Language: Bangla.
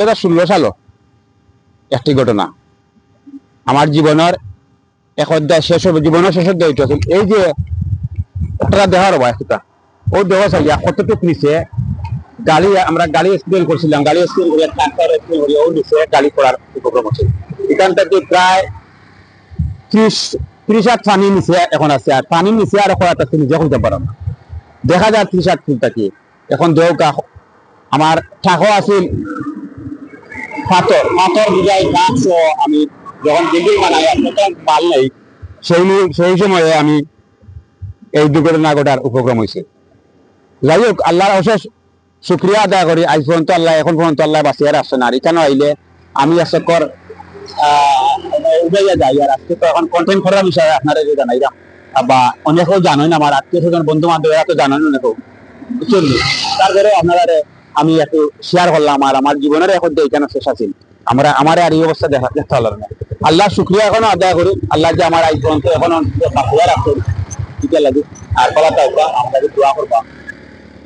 হাজার ষোলো সালও একটি ঘটনা। আমার জীবনের এক অধ্যায় শেষ হবে জীবনের শেষ অধ্যায় এটা আছিল। এই যে একটা দেখার বা একটা ও দেহ চাইয়া কতটুক নিচে গাড়ি, আমরা গাড়ি এক্সপ্লেন করছিলাম গাড়ি এক্সপ্লেন করে ট্রাক্টর এক্সপ্লেন করে ও নিচে গাড়ি করার উপক্রম আছে এখান থেকে প্রায় ত্রিশ ত্রিশ আট পানি নিচে এখন আছে। আর পানির নিচে আর এখন একটা নিজে খুঁজতে পারো না। দেখা যায় ত্রিশ আট ফুট থাকি। এখন দেহ আমার ঠাকো আছিল। পাথর পাথর বুঝাই গাছ আমি যখন বানাই মাল নেই, সেই সেই সময়ে আমি এই উপক্রম হয়েছে যাই হোক, আল্লাহর অশেষ শুক্রিয়া আদায় করি। আজ পর্যন্ত আল্লাহ, এখন পর্যন্ত আল্লাহ বাঁচিয়ে রাখছেন আর এখানে আইলে আমি উঠাইয়া যাই। আর আজকে তো এখন কন্টেন্ট করার বিষয়ে আপনারা যে জানাইলাম বা অনেকেও জানেন না, আমার আত্মীয় স্বজন বন্ধু বান্ধবেরা তো জানেন অনেকেও। বুঝছেন? তারপরে আপনারা আমি একটু শেয়ার করলাম আর আমার জীবনের এখন তো এখানে শেষ আছিল আমরা, আমার আর এই অবস্থা দেখা দেখতে পারলাম না। আল্লাহ শুক্রিয়া এখনও আদায় করি আল্লাহ যে আমার আজ পর্যন্ত এখনও বাঁচিয়ে রাখছেন লাগে আর কলা আমরা দোয়া করবা।